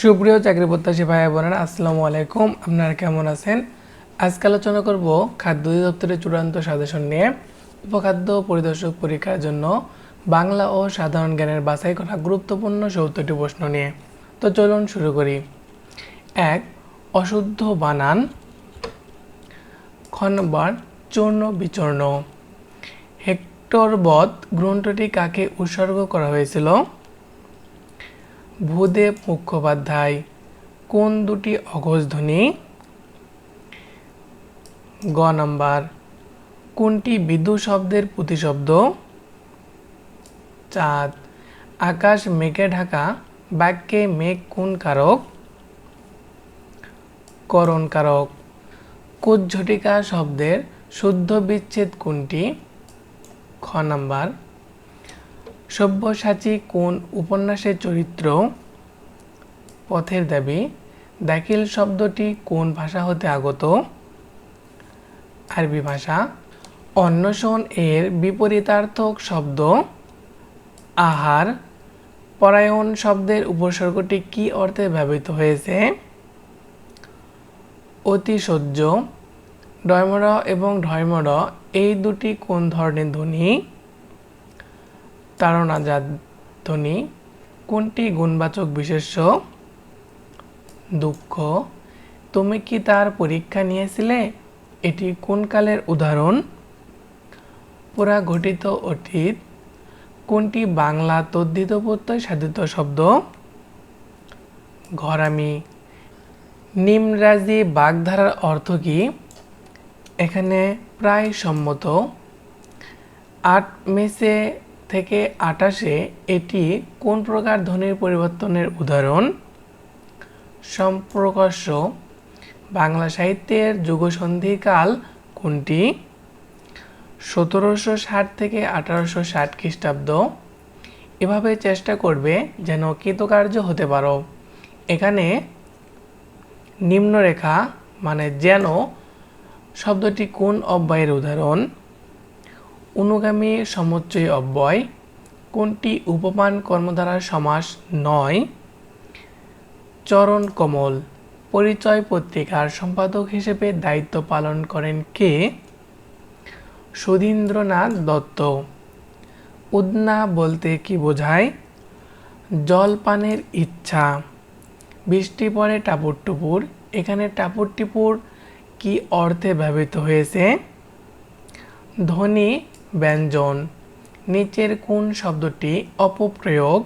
সুপ্রিয় চাকরি প্রত্যাশী ভাই বোনেরা, আসসালামু আলাইকুম। আপনারা কেমন আছেন? আজকে আলোচনা করব খাদ্য অধিদপ্তরের চূড়ান্ত সাজেশন নিয়ে। উপখাদ্য পরিদর্শক পরীক্ষার জন্য বাংলা ও সাধারণ জ্ঞানের বাছাই করা গুরুত্বপূর্ণ সত্তরটি প্রশ্ন নিয়ে। তো চলুন শুরু করি। এক, অশুদ্ধ বানান। খ নম্বর, চূর্ণ বিচূর্ণ। হেক্টর বধ গ্রন্থটি কাকে উৎসর্গ করা হয়েছিল? ভূদেব মুখোপাধ্যায়। কোন দুটি অঘোষ ধ্বনি? গ নাম্বার। কোনটি বিদু শব্দের প্রতিশব্দ? চাঁদ আকাশ মেঘে ঢাকা, বাক্যে মেঘ কোন কারক? করণ কারক। কুজ্ঝটিকা শব্দের শুদ্ধ বিচ্ছেদ কোনটি? খ নাম্বার। সব্যসাচী কোন উপন্যাসের চরিত্র? পথের দাবি, দাখিল শব্দটি কোন ভাষা হতে আগত? আরবি ভাষা, অন্বেষণ এর বিপরীতার্থক শব্দ। আহার, পরায়ণ শব্দের উপসর্গটি কি অর্থে ব্যবহৃত হয়েছে? অতিশয্য, ডয়মর এবং ঢয়মর, এই দুটি কোন ধরনের ধ্বনি? তাড়নাজাত ধ্বনি, কোনটি গুণবাচক বিশেষ্য? দুঃখ। তুমি কি তার পরীক্ষা নিয়েছিলে? এটি কোন কালের উদাহরণ? পুরা ঘটিত অতীত। কোনটি বাংলা তদ্ধিত প্রত্যয় সাধিত শব্দ? ঘরামি। নিমরাজি বাগধারার অর্থ কি? এখানে প্রায় সম্মত। আট মেসে থেকে আটাশে এটি কোন প্রকার ধ্বনির পরিবর্তনের উদাহরণ? সম্প্রকর্ষ বাংলা সাহিত্যের যুগসন্ধিকাল কোনটি? সতেরোশো ষাট থেকে আঠারোশো ষাট খ্রিস্টাব্দ। এভাবে চেষ্টা করবে যেন কৃতকার্য হতে পারো। এখানে নিম্নরেখা মানে যেন শব্দটি কোন অব্যয়ের উদাহরণ? অনুগামী সমুচ্চয় অব্যয়। কোনটি উপমান কর্মধারার সমাস নয়? চরণ কমল, পরিচয় পত্রিকার সম্পাদক হিসেবে দায়িত্ব পালন করেন কে? সুধীন্দ্রনাথ দত্ত। উদনা বলতে কি বোঝায়? জলপানের ইচ্ছা। বৃষ্টি পড়ে টাপুর টুপুর এখানে টাপুর টিপুর কি অর্থে ব্যবহৃত হয়েছে? ধ্বনি ব্যঞ্জন। নিচের কোন শব্দটি অপপ্রয়োগ?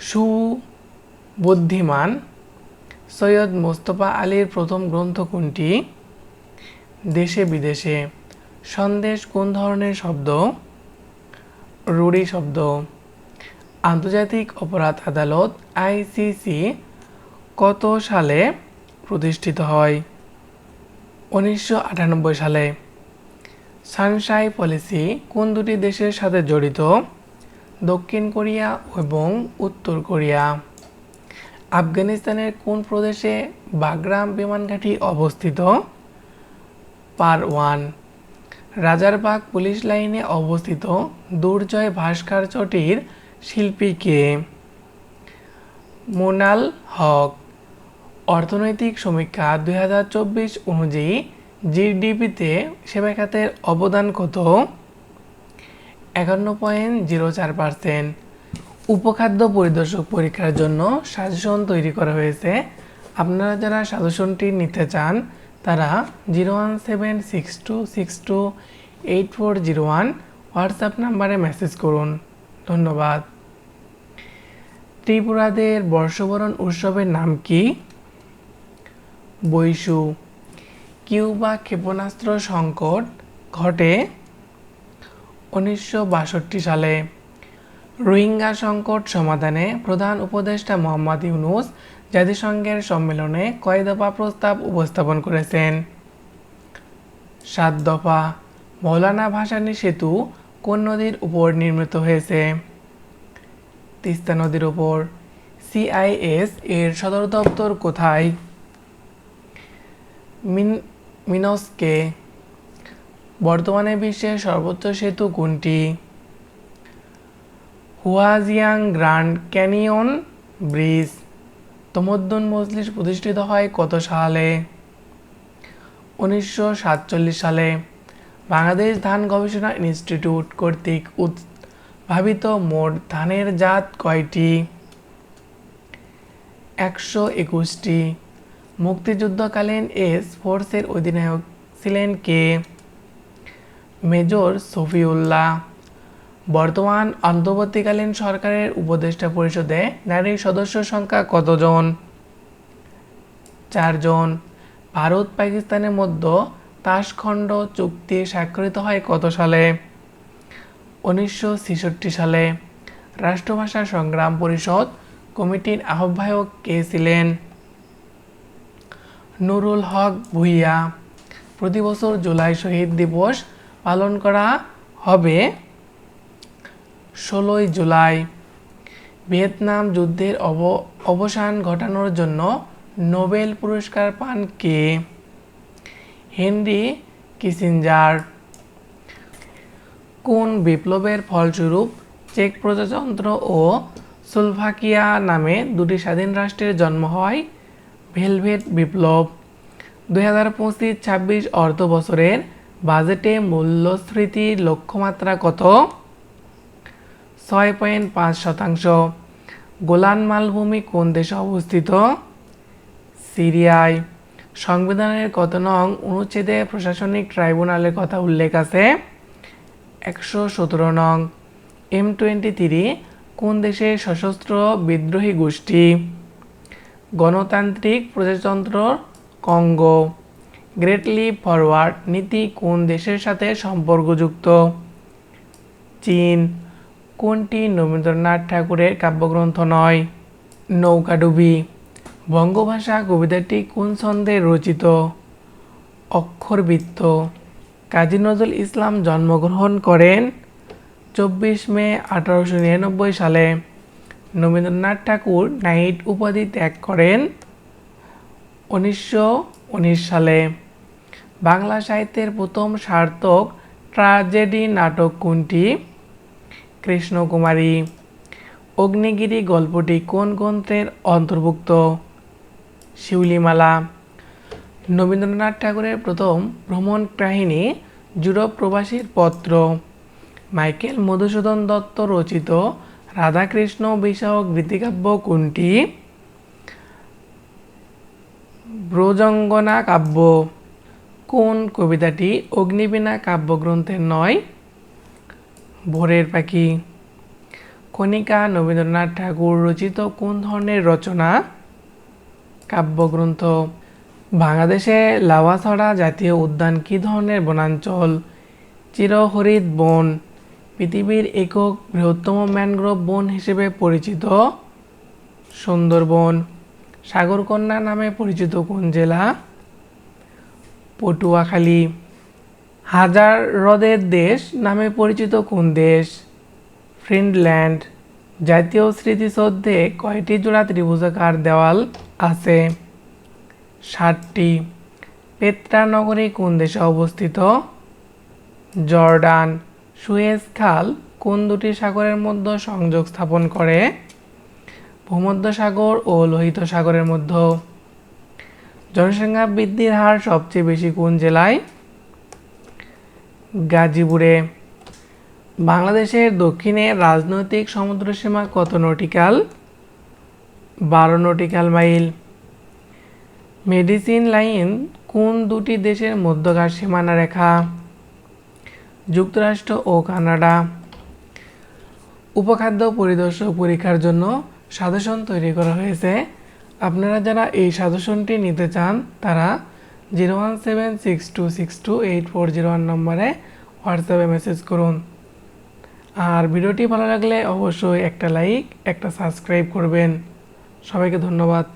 সুবুদ্ধিমান সৈয়দ মোস্তফা আলীর প্রথম গ্রন্থ কোনটি? দেশে বিদেশে। সন্দেশ কোন ধরনের শব্দ? রুড়ি শব্দ। আন্তর্জাতিক অপরাধ আদালত, আইসিসি, কত সালে প্রতিষ্ঠিত হয়? উনিশশো আটানব্বই সালে। সানশাই পলিসি কোন দুটি দেশের সাথে জড়িত? দক্ষিণ কোরিয়া এবং উত্তর কোরিয়া। আফগানিস্তানের কোন প্রদেশে বাগরাম বিমানঘাঁটি অবস্থিত? পার ওয়ান। রাজারবাগ পুলিশ লাইনে অবস্থিত দুর্জয় ভাস্কর্যটির শিল্পী কে? মোনাল হক। অর্থনৈতিক সমীক্ষা দু হাজার চব্বিশ অনুযায়ী জিডিপিতে সেবা খাতের অবদান কত? একান্ন পয়েন্ট জিরো চার পার্সেন্ট। উপখাদ্য পরিদর্শক পরীক্ষার জন্য সাজেশন তৈরি করা হয়েছে। আপনারা যারা সাজেশনটি নিতে চান, তারা zero one seven six two six two eight four zero one WhatsApp নাম্বারে মেসেজ করুন। ধন্যবাদ। ত্রিপুরাদের বর্ষবরণ উৎসবের নাম কি? বৈশু। কিউবা ক্ষেপণাস্ত্র সংকট ঘটে উনিশশো বাষট্টি সালে। রোহিঙ্গা সংকট সমাধানে প্রধান উপদেষ্টা মোহাম্মদ ইউনুস জাতিসংঘের সম্মেলনে কয় দফা প্রস্তাব উপস্থাপন করেছেন। সাত দফা মৌলানা ভাসানী সেতু কোন নদীর উপর নির্মিত হয়েছে? তিস্তা নদীর উপর সিআইএস এর সদর দপ্তর কোথায়? মিন মিনসকে বর্তমানে বিশ্বের সর্বোচ্চ সেতু কোনটি? Huajiang grand canyon bridge, Tamaddun Majlis প্রতিষ্ঠিত হয় কত সালে? উনিশশো সাতচল্লিশ সালে বাংলাদেশ ধান গবেষণা ইনস্টিটিউট কর্তৃক উদ্ভাবিত মোট ধানের জাত কয়টি? একশো একুশটি। মুক্তিযুদ্ধকালীন এস ফোর্সের অধিনায়ক ছিলেন কে? মেজর সফিউল্লাহ বর্তমান অন্তর্বর্তীকালীন সরকারের উপদেষ্টা পরিষদে নারী সদস্য সংখ্যা কতজন? চারজন। ভারত পাকিস্তানের মধ্যে তাসখণ্ড চুক্তি স্বাক্ষরিত হয় কত সালে? উনিশশো ছেষট্টি সালে। রাষ্ট্রভাষা সংগ্রাম পরিষদ কমিটির আহ্বায়ক কে ছিলেন? নুরুল হক ভুইয়া, প্রতি বছর জুলাই শহীদ দিবস পালন করা হবে ষোলোই জুলাই। ভিয়েতনাম যুদ্ধের অব, অবসান ঘটানোর জন্য নোবেল পুরস্কার পান কে? Henry Kissinger. কোন বিপ্লবের ফলস্বরূপ চেক প্রজাতন্ত্র ও সুলভাকিয়া নামে দুটি স্বাধীন রাষ্ট্রের জন্ম হয়? ভেলভেট বিপ্লব। দুই হাজার পঁচিশ, ছাব্বিশ অর্থ বছরের বাজেটে মূল্যস্ফীতির লক্ষ্যমাত্রা কত? ছয় পয়েন্ট পাঁচ শতাংশ। গোলান মালভূমি কোন দেশে অবস্থিত? সিরিয়ায়। সংবিধানের কত নং অনুচ্ছেদে প্রশাসনিক ট্রাইব্যুনালের কথা উল্লেখ আছে? একশো সতেরো নং। এম টোয়েন্টি থ্রি কোন দেশের সশস্ত্র বিদ্রোহী গোষ্ঠী? গণতান্ত্রিক প্রজাতন্ত্র কঙ্গো। গ্রেটলি ফরওয়ার্ড নীতি কোন দেশের সাথে সম্পর্কযুক্ত? চীন। কোনটি রবীন্দ্রনাথ ঠাকুরের কাব্যগ্রন্থ নয়? নৌকাডুবি বঙ্গভাষা কবিতাটি কোন ছন্দে রচিত? অক্ষরবৃত্ত। কাজী নজরুল ইসলাম জন্মগ্রহণ করেন চব্বিশ মে আঠারোশো নিরানব্বই সালে। রবীন্দ্রনাথ ঠাকুর নাইট উপাধি ত্যাগ করেন উনিশশো উনিশ সালে। বাংলা সাহিত্যের প্রথম সার্থক ট্রাজেডি নাটক কোনটি? কৃষ্ণকুমারী। অগ্নিগিরি গল্পটি কোন গ্রন্থের অন্তর্ভুক্ত? শিউলিমালা। রবীন্দ্রনাথ ঠাকুরের প্রথম ভ্রমণ কাহিনী ইউরোপ প্রবাসীর পত্র। মাইকেল মধুসূদন দত্ত রচিত রাধাকৃষ্ণ বিষয়ক গীতিকাব্য কোনটি? ব্রজঙ্গনা কাব্য। কোন কবিতাটি অগ্নিবীণা কাব্যগ্রন্থের নয়? ভোরের পাখি। কণিকা রবীন্দ্রনাথ ঠাকুর রচিত কোন ধরনের রচনা? কাব্যগ্রন্থ বাংলাদেশে লাওয়াছড়া জাতীয় উদ্যান কী ধরনের বনাঞ্চল? চিরহরিত বন। পৃথিবীর একক বৃহত্তম ম্যানগ্রোভ বন হিসেবে পরিচিত সুন্দরবন। সাগরকন্যা নামে পরিচিত কোন জেলা? পটুয়াখালী। হাজার হ্রদের দেশ নামে পরিচিত কোন দেশ? ফিনল্যান্ড। জাতীয় স্মৃতিসৌধে কয়টি জোড়া ত্রিভুজাকার দেওয়াল আছে? ষাটটি পেত্রা নগরী কোন দেশে অবস্থিত? জর্ডান। সুয়েজ খাল কোন দুটি সাগরের মধ্যে সংযোগ স্থাপন করে? ভূমধ্য সাগর ও লোহিত সাগরের মধ্যে। জনসংখ্যা বৃদ্ধির হার সবচেয়ে বেশি কোন জেলায়? গাজীপুরে। বাংলাদেশের দক্ষিণে রাজনৈতিক সমুদ্রসীমা কত নটিক্যাল? বারো নটিক্যাল মাইল। মেডিসিন লাইন কোন দুটি দেশের মধ্যকার সীমানা রেখা? যুক্তরাষ্ট্র ও কানাডা। উপখাদ্য পরিদর্শক পরীক্ষার জন্য সাজেশন তৈরি করা হয়েছে। আপনারা যারা এই সাজেশনটি নিতে চান, তারা zero one seven six two six two eight four zero one নম্বরে হোয়াটসঅ্যাপে মেসেজ করুন। আর ভিডিওটি ভালো লাগলে অবশ্যই একটা লাইক, একটা সাবস্ক্রাইব করবেন। সবাইকে ধন্যবাদ।